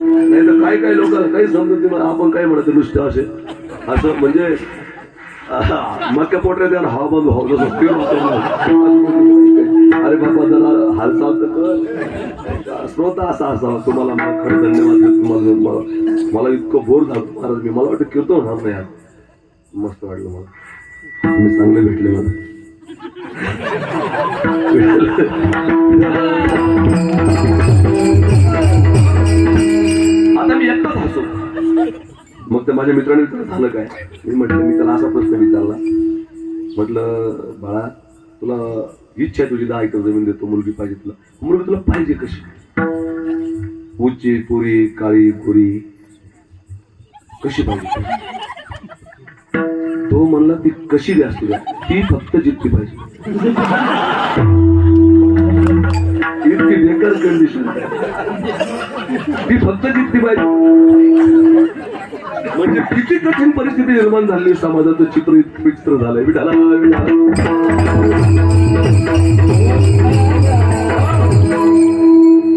नाही तर काही काही लोक काही समजत नाही आपण काय म्हणतो नुसतं असे. असं म्हणजे मक्या पोटऱ्या त्याला हा बंद हो जसं स्थिर होतं. अरे बाबा जरा हालचाल तर कर. श्रोता असा असावा तुम्हाला मला खरं धन्यवाद तुम्हाला मला इतकं बोर झालं महाराज मी मला वाटतं कीर्तन होणार नाही मस्त वाटलं मला. तुम्ही चांगले भेटले मला. आता मी एकटाच हसो मग त्या माझ्या मित्राने विचारलं झालं काय? मी म्हटलं मी त्याला असा प्रश्न विचारला. म्हटलं बाळा तुला इच्छा आहे तुझी दहा एकर जमीन देतो मुलगी पाहिजे तुला. मुलगी तुला पाहिजे कशी? उच्ची पुरी काळी गोरी कशी पाहिजे तो म्हणला ती कशी बी असू ती फक्त जितकी पाहिजे. इतकी बेकार कंडिशन ती फक्त जितली पाहिजे म्हणजे किती कठीण परिस्थिती निर्माण झाली समाजाचं चित्र इतकं विचित्र झालंय. विठाला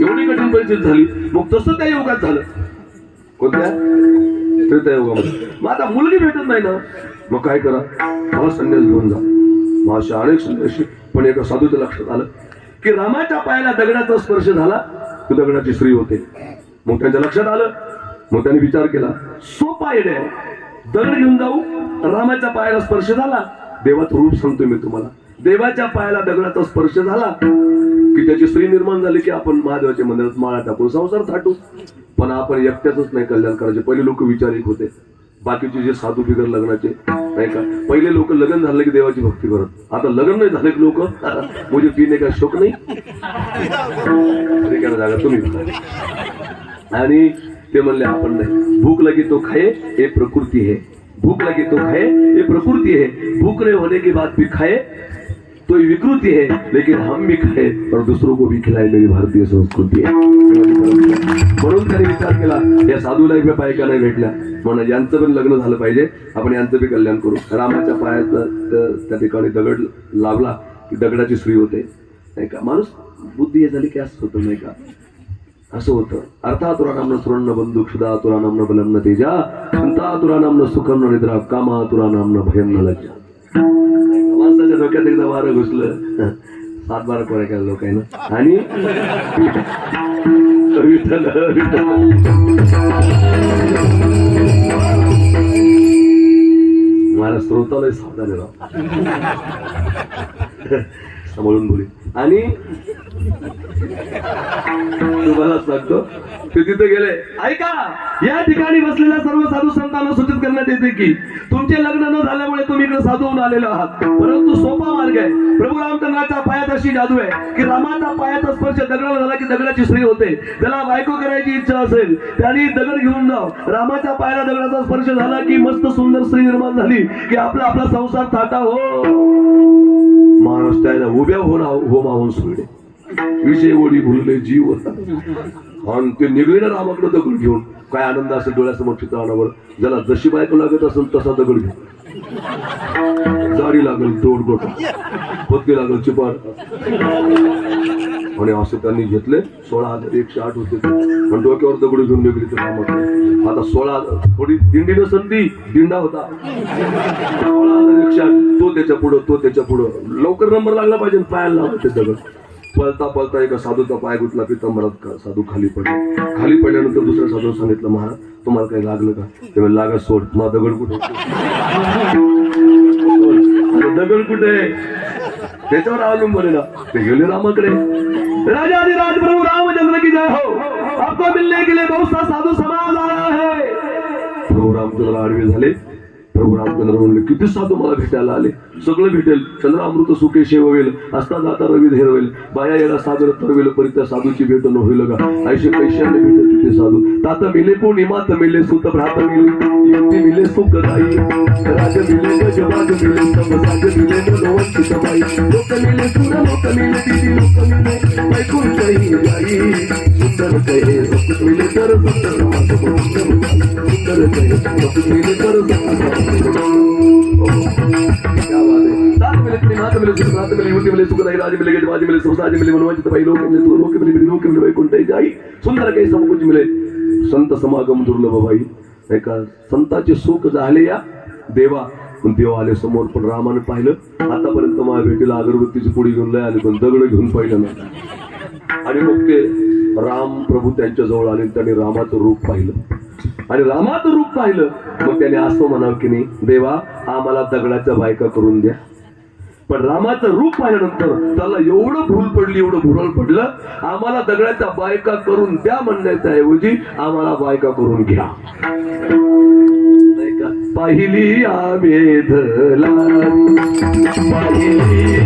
एवढी कठीण परिस्थिती झाली. मग तसं त्या योगात झालं. कोणत्या? त्या योगामध्ये. मग आता मुलगी भेटत नाही ना? मग काय करा? हा संन्यास घेऊन जा. मग अशा अनेक संन्यासी पण एका साधूच्या लक्षात आलं की रामाच्या पायाला दगडाचा स्पर्श झाला. लग्नाची स्त्री होते. मग त्यांच्या लक्षात आलं. मग त्यांनी विचार केला. सोपा पायडे दगड घेऊन जाऊ. रामाच्या पायाला स्पर्श झाला. देवाचं रूप सांगतोय मी तुम्हाला. देवाच्या पायाला दगडाचा स्पर्श झाला की त्याची स्त्री निर्माण झाली की आपण महादेवाच्या मंदिरात माळा टाकू संसार थाटू. पण आपण एकट्याच नाही कल्याण करायचे. पहिले लोक विचारित होते. बाकीचे जे साधू फिगर लग्नाचे नाही का? पहिले लोक लग्न झालं की देवाची भक्ती करत. आता लग्न नाही झाले की लोक म्हणजे पिणे का शोक नाही? जागा तुम्ही. आणि ते म्हणले आपण नाही. भूक लगी तो खाए हे प्रकृति है. भूक लगी तो खाए हे प्रकृती है. भूक नाही होने के बाद भी खाए तो विकृती है लेकिन हम भी खाए और दूसरों को भी खिलाए मेरी भारतीय संस्कृती आहे म्हणून त्याने विचार केला या साधूला एक बायका नाही भेटल्या? म्हणून यांचं पण लग्न झालं पाहिजे आपण यांचं बी कल्याण करू. रामाच्या पायात त्या ठिकाणी दगड लावला की दगडाची सुई होते. नाही का? माणूस बुद्धी हे झाली की असं होतं नाही का? असं होतं. अर्थातुरा नामनं सुरण बंधू क्षुदा तुरा नामनं बलन्न तेजा चिंतातुरा नामनं सुखम निद्रा कामातुरा नामनं न लज्जा. माणसाच्या डोक्यात एकदा वारं घुसलं. सात बारा कोऱ्या केलं लोकांना. आणि विठ्ठल विठ्ठल मला श्रोतालय सावधान राव सांभाळून बोली. आणि तुम्हाला सांगतो ते तिथे गेले. ऐका या ठिकाणी बसलेल्या सर्व साधू संतांना सूचित करण्यात येते की तुमचे लग्न न झाल्यामुळे तुम्ही इकडे साधू होऊन आलेले आहात. परंतु सोपा मार्ग आहे. प्रभू रामचंद्राच्या पायात अशी जादू आहे की रामाचा पायाचा स्पर्श दगडाला झाला की दगडाची स्त्री होते. त्याला बायको करायची इच्छा असेल त्यांनी दगड घेऊन जाव रामाच्या पायाला दगडाचा स्पर्श झाला की मस्त सुंदर स्त्री निर्माण झाली की आपला आपला संसार थाटा हो. महाराष्ट्राला उभ्या होऊन होमावून सोडले. विषय ओढी भुलले जीव आणि ते निघले ना रामाकडे दगड घेऊन. काय आनंद असेल डोळ्यासमोर चित्रावर ज्याला जशी बायको लागत असेल तसा दगड घेऊन. जाडी लागल तोड गोट लागल चिपाड. आणि असं त्यांनी घेतले. सोळा हजार एकशे आठ होते पण डोक्यावर दगड घेऊन निघली तर होते आता सोळा थोडी दिंडी नसन ती दिंडा होता. सोळा हजार एकशे आठ. तो त्याच्या पुढं तो त्याच्या पुढं. लवकर नंबर लागला पाहिजे पायाला ते दगड. पळता पळता एका साधूचा पाय गुतला पितांबरात का साधू खाली पडला. खाली पडल्यानंतर दुसऱ्या साधू सांगितलं महाराज तुम्हाला काही लागलं का? तेव्हा लागा सोड. मग दगड कुठे? दगड कुठे? त्याच्यावर अवलंबून ना. ते गेले रामाकडे. राजा राज राजप्रभु रामचंद्र की जय हो। आपको मिलने के लिए बहुत सा साधु समाज आया है। प्रभू रामचंद्र आडवे झाले। प्रभू रामचंद्र म्हणले किती साधू मला भेटायला आले सगळं भेटेल. चंद्र अमृत सुखे शेववेल असता जाता रवी धेरवेल बाया याला सागर तरवेल परी त्या साधूची भेट न होईल का? ऐशे पैशाने भेटेल तिथे साधू. तात मिले कोणी मात मिले सुत भ्रात मिले. युक्ती मिले सुख दाई राज मिले गजवाज मिले समसाज मिले नवंचित बाई लोक मिले सुर लोक मिले दिदी लोक मिले. ऐकून गाई. सुंदर कहे लोक मिले तर सुंदर मात सुंदर कहे लोक मिले तर मिले मात मिले मात मिले मिले मिले मिले मिले मिले मिले मिले सुंदर कहे मिले संत समागम दुर्लभ बाई नाही का संताचे सुख झाले या देवा पण देव आले समोर पण रामाने पाहिलं आतापर्यंत माझ्या भेटीला अगरबत्तीची पुढे घेऊन लय आली पण दगड घेऊन पाहिलं ना आणि मग ते राम प्रभू त्यांच्या जवळ आले त्यांनी रामाचं रूप पाहिलं. आणि रामाचं रूप पाहिलं. मग त्याने असं म्हणावं की नाही देवा आम्हाला दगडाच्या बायका करून द्या. पण रामाचं रूप पाहिल्यानंतर त्याला एवढं भूल पडली एवढं भुरळ पडलं आम्हाला दगडाच्या बायका करून द्या म्हणण्याच्या ऐवजी आम्हाला बायका करून घ्या. का? पहिली आम्ही पहिली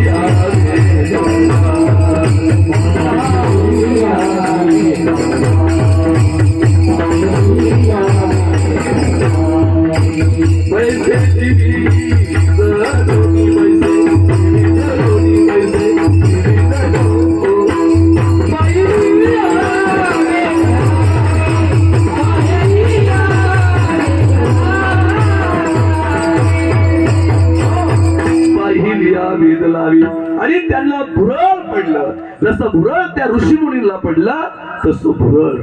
वेद लावी. आणि त्यांना भुरळ पडलं. जसं भुरळ त्या ऋषी मुनींना पडला तसं भुरळ.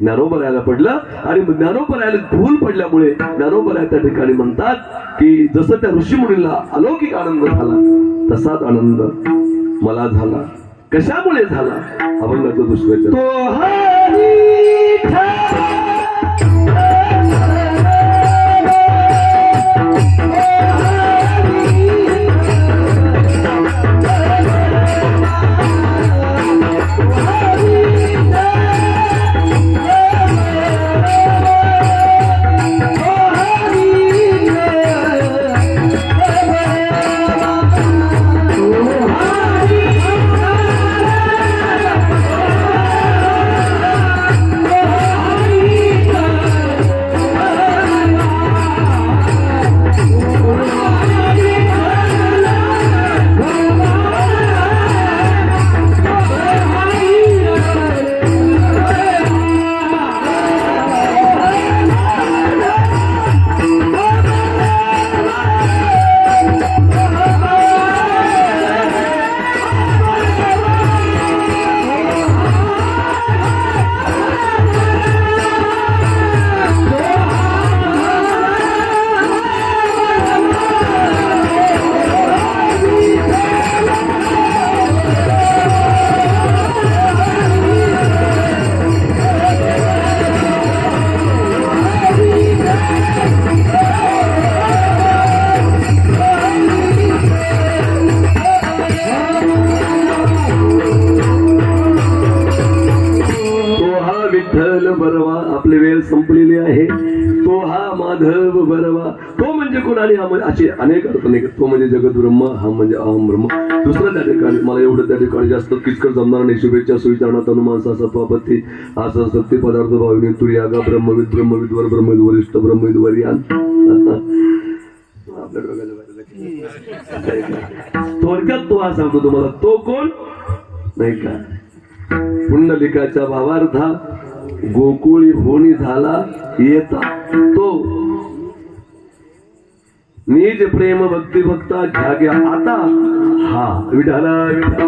ज्ञानोबरायला पडलं. आणि ज्ञानोबरायला धूल पडल्यामुळे ज्ञानोबराय त्या ठिकाणी म्हणतात की जसं त्या ऋषी मुनीला अलौकिक आनंद झाला तसाच आनंद मला झाला. कशामुळे झाला? अभंगाचं दुसऱ्याचं कोणाली कोण आणि हा म्हणजे असे अनेक अर्थ नाही का? तो म्हणजे जगत ब्रह्म हा म्हणजे अहम ब्रह्म. दुसरं त्या ठिकाणी मला एवढं त्या ठिकाणी जास्त किचकट जमणार नाही. शुभेच्छा सुविचारणात अनुमानसा सत्वापत्ती असं सत्य पदार्थ भाविनी तुर्यागा ब्रह्मविद ब्रह्मविदवर ब्रह्मविद वरिष्ठ ब्रह्मविद वरियान. थोडक्यात तो हा सांगतो तुम्हाला तो कोण? नाही का? पुंडलिकाच्या भावार्था गोकुळी होणी झाला येता. तो निज प्रेम भक्ती भक्ता घ्या आता। हा विठाला विठा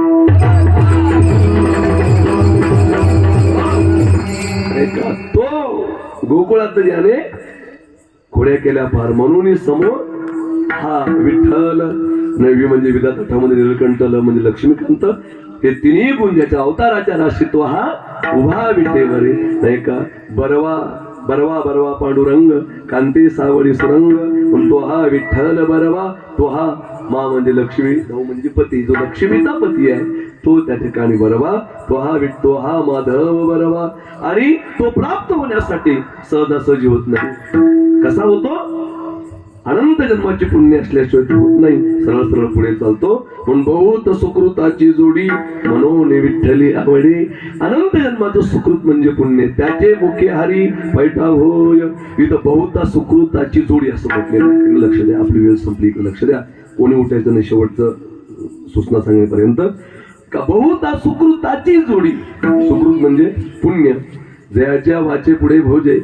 तो गोकुळात याने खोड्या केल्या फार म्हणून समोर हा विठ्ठल नवी म्हणजे विधातठामध्ये निलकंठ ल म्हणजे लक्ष्मीकांत. हे तिन्ही गुंजाच्या अवताराच्या राशीत हा उभा विटेवरे नाही का बरवा. बरवा बरवा पांडुरंग कांती सावळी सुरंग पण तो हा विठ्ठल बरवा तो हा मा म्हणजे लक्ष्मी भाऊ म्हणजे पती जो लक्ष्मीचा पती आहे तो त्या ठिकाणी बरवा तो हा विठ हा माधव बरवा आणि तो प्राप्त होण्यासाठी सहजासहजी होत नाही कसा होतो अनंत जन्माची पुण्य असल्याशिवाय होत नाही. सरळ सरळ पुढे चालतो. म्हणून बहुत सुकृताची जोडी म्हणून विठ्ठली आवडे. अनंत जन्माचं सुकृत म्हणजे पुण्य. त्याचे मुखे हरी पैठा होय. इथं बहुता सुकृताची जोडी असं म्हटलेलं लक्ष द्या. आपली वेळ संपली इकडे लक्ष द्या. कोणी उठायचं नाही शेवटचं सूचना सांगण्यापर्यंत का बहुता सुकृताची जोडी. सुकृत म्हणजे पुण्य. जयाच्या वाचे पुढे भोजे.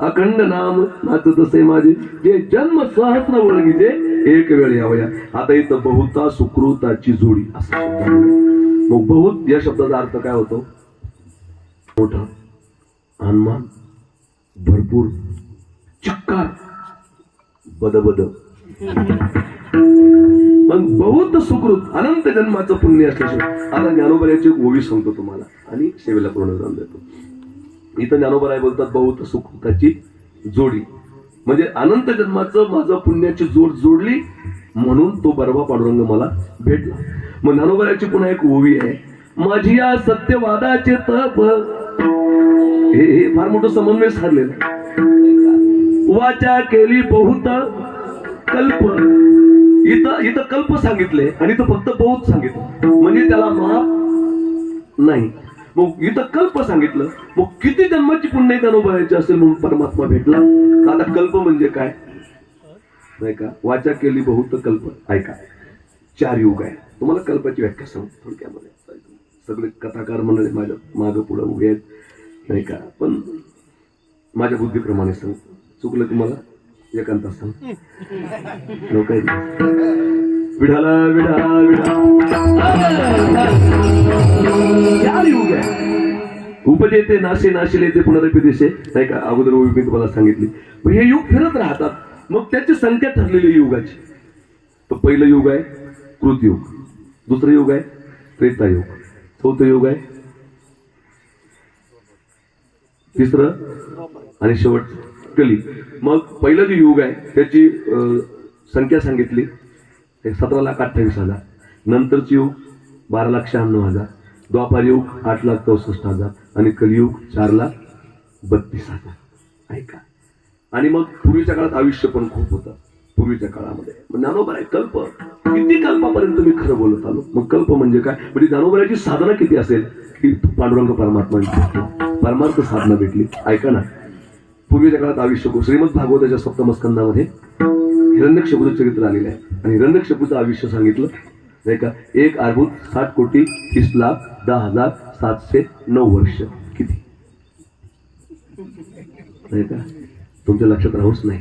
अखंड नाम नाचत असे माझे. जे जन्म सहस्र वळगीचे एक वेळ यावया आता इथं बहुता सुकृताची जोडी. असं मग बहुत या शब्दाचा अर्थ काय होतो? मोठा हनुमान भरपूर चिक्कार बद मग बहुत सुकृत अनंत जन्माचं पुण्य असल्याशिवाय. आता ज्ञानोबऱ्याची एक ओवी सांगतो तुम्हाला. आणि सेवेला पूर्ण जाऊन देतो. इथं ज्ञानोबराय बोलतात बहुत सुखताची जोडी. म्हणजे अनंत जन्माचं माझं पुण्याची जोड जोडली म्हणून तो बर्वा पांडुरंग मला भेटला. मग ज्ञानोबरायची पुन्हा एक ओवी आहे माझी या सत्यवादाचे तप. हे हे फार मोठं समन्वय साधलेलं वाचा केली बहुत कल्प. इथं इथं कल्प सांगितले आणि इथं फक्त बहुत सांगितलं. म्हणजे त्याला माप नाही. मग इथं कल्प सांगितलं. मग किती जन्माची पुण्य अनुभवायची असेल म्हणून परमात्मा भेटला? आता कल्प म्हणजे काय? नाही का? वाचा केली बहुत कल्प. ऐका. चार युग आहे. तुम्हाला कल्पाची व्याख्या सांग थोडक्यामध्ये. सगळे कथाकार मंडळी माझ्या मागं पुढं उभे आहेत. नाही का? पण माझ्या बुद्धीप्रमाणे सांग चुकलं तुम्हाला? एकांतात सांग लोक विढाला विढा विढा युग आहे उपजेते नाशे नाशिले ते पुनरपी दिसे नाही का अगोदर मी तुम्हाला सांगितली. पण हे युग फिरत राहतात. मग त्याची संख्या ठरलेली युगाची. तर पहिलं युग आहे कृतयुग दुसरं युग आहे त्रेतायुग चौथं युग आहे तिसरं आणि शेवट कली. मग पहिलं जे युग आहे त्याची अं, संख्या सांगितली. ते सतरा लाख अठ्ठावीस हजार. नंतरचे युग बारा लाख शहाण्णव हजार. द्वापार युग आठ लाख चौसष्ट हजार. आणि कलियुग चार लाख बत्तीस हजार. ऐका. आणि मग पूर्वीच्या काळात आयुष्य पण खूप होतं. पूर्वीच्या काळामध्ये. मग ज्ञानोबर आहे कल्प किती कल्पापर्यंत मी खरं बोलत आलो? मग कल्प म्हणजे काय? म्हणजे ज्ञानोबराची साधना किती असेल? की पांडुरंग परमात्मा परमार्थ साधना भेटली. ऐका ना. पूर्वीच्या काळात आयुष्य खूप- श्रीमद भागवताच्या सप्तमस्कंदामध्ये हिरण्यक्षपूचं चरित्र आलेलं आहे. आणि हिरण्यक्षपूचं आयुष्य सांगितलं नाही का? एक अर्बुत साठ कोटी तीस लाख दहा हजार सातशे नऊ वर्ष. किती? नाही का? तुमच्या लक्षात राहूच नाही.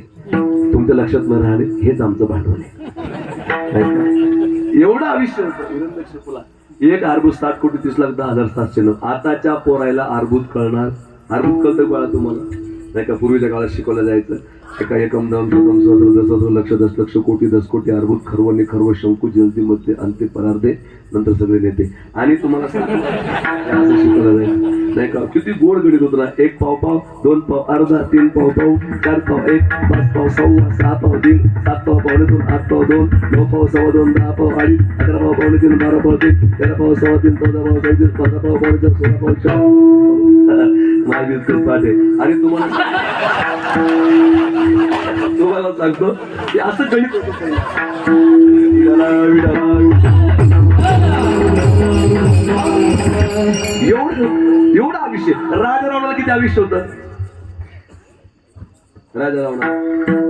तुमच्या लक्षात न राहणे हेच आमचं भांडवल आहे. एवढं आयुष्य होतं एक अर्बुत साठ कोटी तीस लाख दहा हजार सातशे नऊ. आताच्या पोरायला अर्भूत कळणार. अर्बुत कळतं बाळा तुम्हाला. नाही का पूर्वीच्या काळात शिकवलं जायचं. एका एकम दम शतम सहस्र दशसहस्र लक्ष दस लक्ष कोटी दस कोटी अर्भूत खर्व निखर्व शंकू जलती मध्ये अंते परार्धे नंतर सगळे नेते. आणि तुम्हाला असं शिकवलं जाईल नाही का किती गोड गणित होत ना एक पाव पाव दोन पाव अर्धा तीन पाव पाव चार पाव एक पाच पाव सव्वा सहा पाव तीन सात पाव पावणे दोन आठ पाव दोन नऊ पाव सव्वा दोन दहा पाव अडीच अकरा पाव पावणे तीन बारा पाव तीन तेरा पाव सव्वा तीन चौदा पाव सव्वीस पंधरा पाव पावणे चार सोळा पाव चार. माय इतकंच पाठ आहे आणि तुम्हाला तुम्हाला सांगतो की असं गणित एवढं एवढं आयुष्य राजा रावणाला किती आयुष्य होतं? राजा रावणा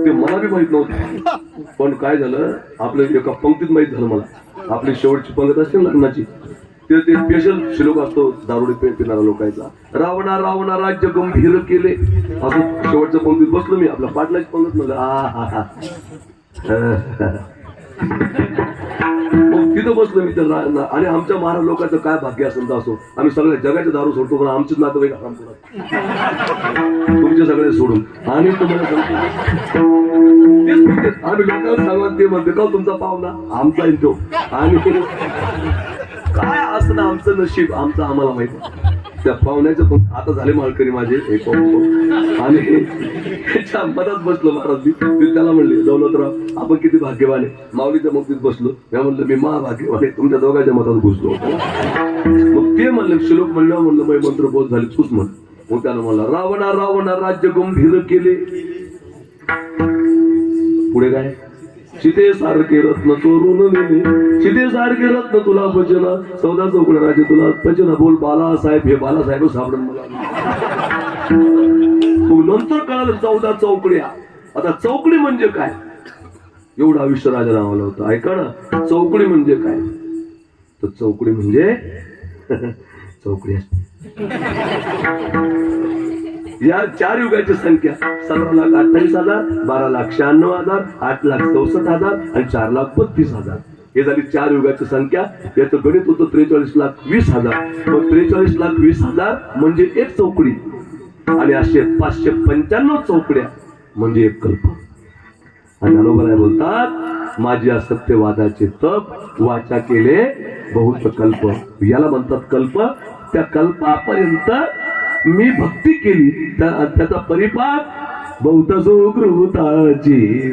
ते मला बी माहीत नव्हतं. पण काय झालं? आपलं एका पंक्तीत माहीत झालं मला. आपली शेवटची पंगत असते लग्नाची. ते ते स्पेशल श्लोक असतो दारुडी पे पिणारा लोकांचा रावणा रावणा राज्य गंभीर केले. असं शेवटचं पंक्तीत बसलो मी आपल्या पाटलाच पंगत म्हणलं आ मग तिथं बसलो मी तर आणि आमच्या महाराज लोकांचं काय भाग्य असेल तर असो आम्ही सगळ्या जगाचे दारू सोडतो पण आमचेच नातेवाईक आराम करत तुमचे सगळे सोडून. आणि तुम्हाला सांगतो आम्ही लोकांना सांगा ते म्हणते का हो तुमचा पाहुणा? आमचा येतो आणि काय असणं आमचं नशीब? आमचं आम्हाला माहिती त्या पाहुण्याचं पण आता झाले मालकरी माझे. हे आणि त्याच्या मधात बसलो महाराज मी. त्याला म्हणले दौलतराव आपण किती भाग्यवान आहे. माऊलीच्या मुक्तीत बसलो. मी म्हणलं मी महाभाग्यवान आहे. तुमच्या दोघांच्या मतात घुसलो मग ते म्हणलं श्लोक म्हणलं म्हणलं मग मंत्र बोध झाले तूच म्हण. मग त्यानं म्हणलं रावणा रावणा राज्य गंभीर केले. पुढे काय? चिते सारखे रत्न चोरून नेले चिते सारखे रत्न तुला भजन चौदा चौकड राजे तुला भजन बोल बालासाहेब हे बालासाहेब सापडून मग नंतर कळालं चौदा चौकड्या. आता चौकडी म्हणजे काय? एवढं आयुष्य राजा नावाला होता. ऐका ना चौकडी म्हणजे काय? तर चौकडी म्हणजे चौकडी या चार युगाची संख्या सतरा लाख अठ्ठावीस हजार बारा लाख शहाण्णव हजार आठ लाख चौसष्ट हजार आणि चार लाख बत्तीस हजार. हे झाली चार युगाची संख्या. याचं गणित होतं त्रेचाळीस लाख वीस हजार. मग त्रेचाळीस लाख वीस हजार म्हणजे एक चौकडी. आणि असे पाचशे पंच्याण्णव चौकड्या म्हणजे एक कल्प. आणि ज्ञानोबराय बोलतात माझी असत्यवादाचे तप वाचा केले बहुत कल्प याला म्हणतात कल्प. त्या कल्पापर्यंत मी भक्ती केली. त्या- त्याचा परिपाक बहुत सुकृताची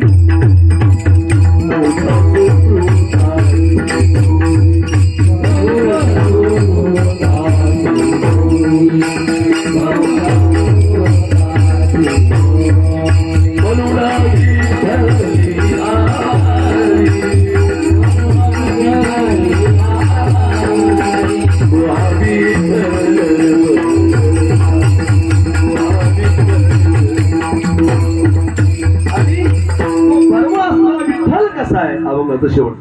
अभंगाचा